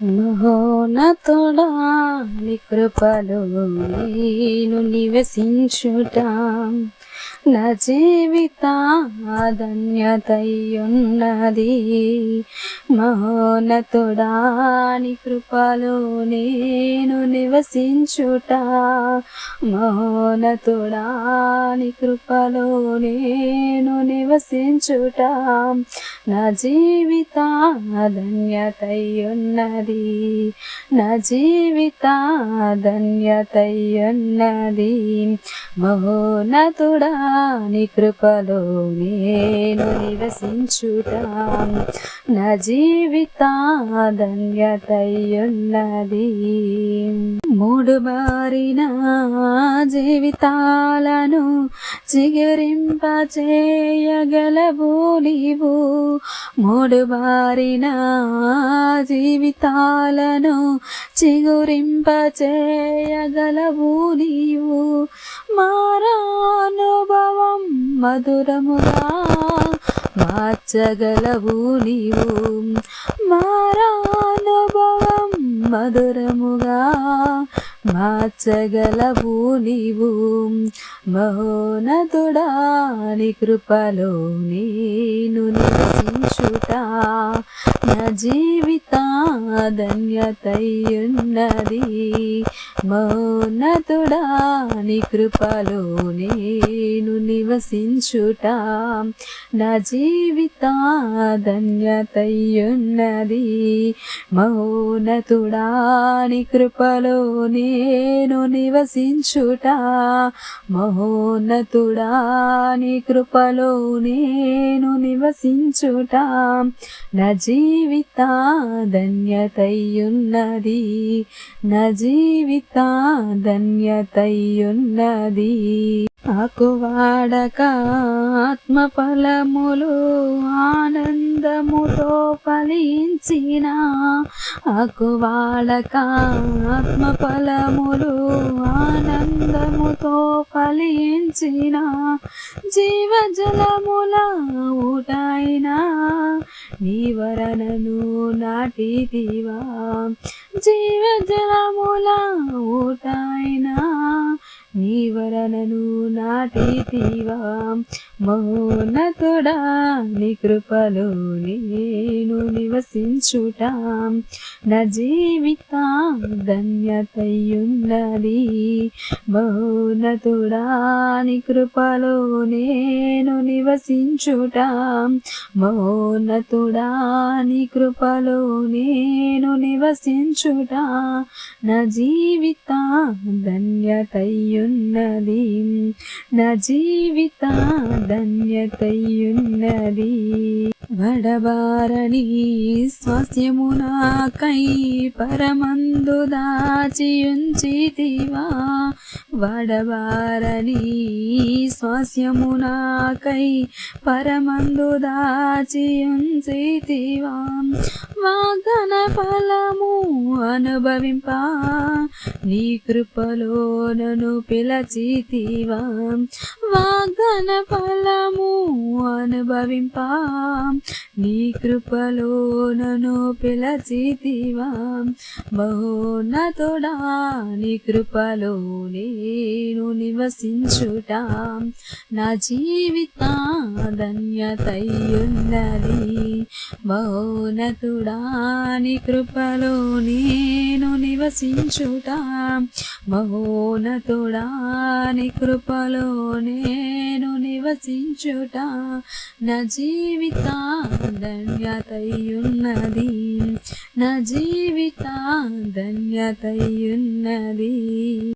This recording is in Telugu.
మహోన్నతుడా నీ కృపలో నేను నివసించుట నా జీవిత ధన్యతయ్యున్నది మహోన్నతుడా నీ కృపలో నేను నివసించుట. మహోన్నతుడా నీ కృపలో నేను నివసించుట. నా జీవిత ధన్యతయ్యున్నది నా జీవిత ధన్యతయ్యున్నది మహోన్నతుడా నీ కృపలో నేను నివసించుట నా జీవిత ధన్యతయ్యున్నది మూడు మారిన జీవితాలను చిగురింపచేయగలవు నీవు. మూడు మారిన జీవితాలను చిగురింపచేయగలవు నీవు. మధురముగా మార్చగలవు నీవు. మారానుభవం మధురముగా మార్చగలవు నీవు. మహోనతుడా నీ కృపలో నేను నివసించుట నా జీవిత ధన్యతయున్నది మౌనతుడా నీ కృపలో నేను నివసించుట. నా జీవిత ధన్యతయ్యున్నది మౌనతుడా నీ కృపలో నేను నివసించుట. మహోన్నతుడా నీ కృపలో నేను నివసించుట. నా జీవిత ధన్యతయ్యున్నది నా జీవిత ధన్యతయున్నది ఆకువాడక ఆత్మ ఫలములు ఆనందముతో ఫలించిన ఆకువాడక ఆత్మ ఫలములు ఆనందముతో ఫలించిన జీవజలముల ఊటైనా నీ నాటి నాటిదివా జీవజలముల ఊటైనా నీ వరణను నాటితివా మౌనతుడా నీ కృపలోనే నివసించుట. నా జీవిత ధన్యతయున్నది మౌనతుడాని కృపలో నేను నివసించుట. మౌనతుడాని కృపలో నేను నివసించుట. నా జీవిత ధన్యతయున్నది నా జీవిత ధన్యతయున్నది వడబారణి స్వాస్యము నాకై పరమందు దాచియుంచితివా. వడబారణి స్వాస్యము నాకై పరమందు దాచియుంచితివా. వాగన ఫలము అనుభవింప. నీ కృపలో నన్ను పిలచితివా. వాగ్దాన ఫలము అనుభవింప. నీ కృపలో నన్ను పిలచితివా. బహోన్నతుడా నీ కృపలో నేను నివసించుట. నా జీవిత ధన్యతయ్యున్నది మహోన్నతుడా కృపలో నేను నివసించుట. మహోన్నతుడా కృపలో నేను నివసించుట. నా జీవిత ధన్యతయున్నది నా జీవిత ధన్యతయున్నది